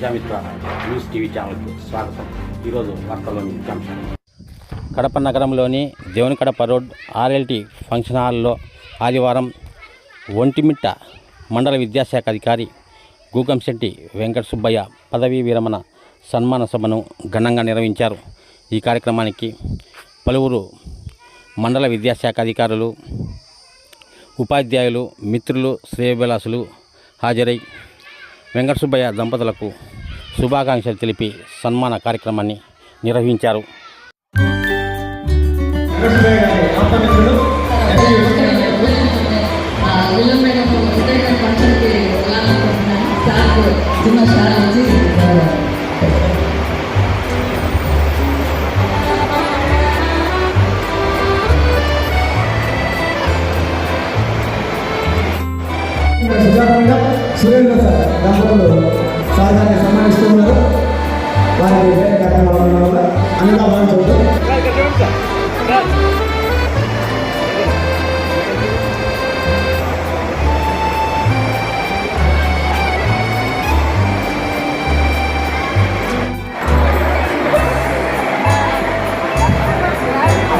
Prajamitra news TV ఛానల్కి స్వాగతం. ఈరోజు వార్తల్లోని ముఖ్యాంశాలు కడప నగరంలోని దేవునికడప రోడ్ ఆర్ఎల్టీ ఫంక్షన్ హాల్లో ఆదివారం ఒంటిమిట్ట మండల విద్యాశాఖ అధికారి గూగంశెట్టి వెంకట సుబ్బయ్య పదవీ విరమణ సన్మాన సభను ఘనంగా నిర్వహించారు. ఈ కార్యక్రమానికి పలువురు మండల విద్యాశాఖ అధికారులు ఉపాధ్యాయులు మిత్రులు శ్రేయభిలాసులు హాజరై వెంకట సుబ్బయ్య దంపతులకు శుభాకాంక్షలు తెలిపి సన్మాన కార్యక్రమాన్ని నిర్వహించారు. చిన్న సురేంద్ర సార్ దంపతులు సాధారణ సన్మానిస్తూ ఉన్నారు వారికి వేరే కార్యక్రమాల వల్ల అన్నగా భావించవచ్చు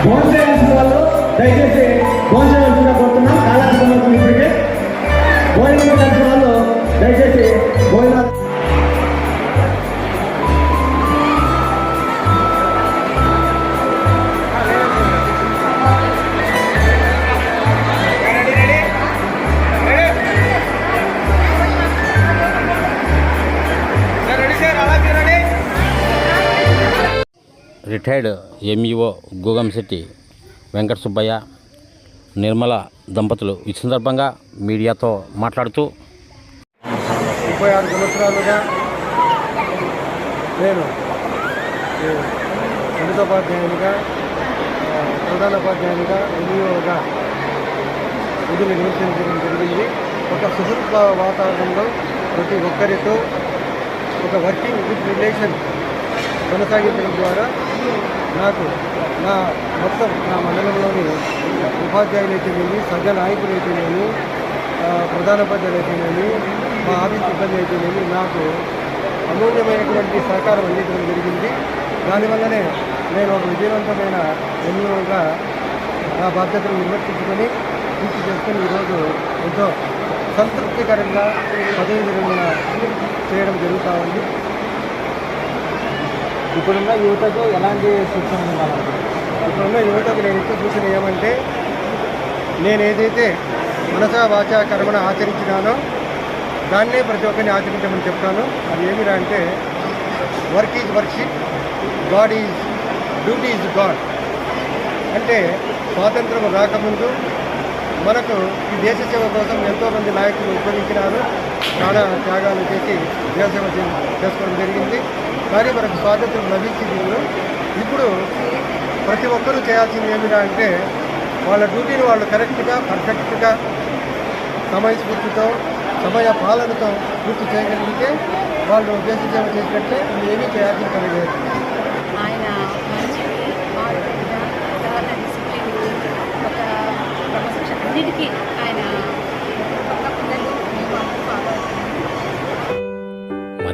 భోజనం వాళ్ళు దయచేసి భోజనం రిటైర్డ్ ఎంఈఓ గూగంశెట్టి వెంకట సుబ్బయ్య నిర్మల దంపతులు ఈ సందర్భంగా మీడియాతో మాట్లాడుతూ ముప్పై ఆరు సంవత్సరాలుగా నేను ఈ ప్రధానోపాధ్యాయునిగా ఎన్ఈఓగా విధులు నిర్వహించడం జరిగింది. ఒక సుహృత్ వాతావరణంలో ప్రతి ఒక్కరితో ఒక వర్కింగ్ విత్ రిలేషన్ కొనసాగించడం ద్వారా నాకు నా మొత్తం నా మండలంలోని ఉపాధ్యాయులు అయితేనేమి సజ్జ నాయకులు అయితేనేమి ఆ, ప్రధానోపాధ్యాయులు అయితేనేమి మా ఆఫీస్ సిబ్బంది అయితేనేమి నాకు అమూల్యమైనటువంటి సహకారం అందించడం జరిగింది. దానివల్లనే నేను ఒక విజయవంతమైన ఎన్నికగా నా బాధ్యతను నిర్వర్తించుకొని పూర్తి చేసుకొని ఈరోజు ఎంతో సంతృప్తికరంగా పదవి విరమణ చేయడం జరుగుతూ ఉంది. ఇప్పుడున్న యువతకు ఎలాంటి శిక్షణ ఇప్పుడున్న యువతకు నేను ఇచ్చే సూచన ఏమంటే నేను ఏదైతే మనసా వాచా కర్మను ఆచరించినానో దాన్నే ప్రతి ఒక్కరిని ఆచరించమని చెప్తాను. అది ఏమిరా అంటే work is worship God is duty is God. అంటే స్వాతంత్రం రాకముందు మనకు ఈ దేశ సేవ కోసం ఎంతోమంది నాయకులు ఉపయోగించినారు. ప్రాణ త్యాగాలు చేసి దేశ సేవ చేసుకోవడం జరిగింది. కానీ మనకు స్వాతంత్రం లభించింది. ఇప్పుడు ప్రతి ఒక్కరూ చేయాల్సింది ఏమిరా అంటే వాళ్ళ డ్యూటీని వాళ్ళు కరెక్ట్గా పర్ఫెక్ట్గా సమయస్ఫూర్తితో సమయ పాలనతో పూర్తి చేయగలిగితే వాళ్ళు దేశ సేవ చేసినట్లే ఏమీ చేయాల్సిన పని లేదు.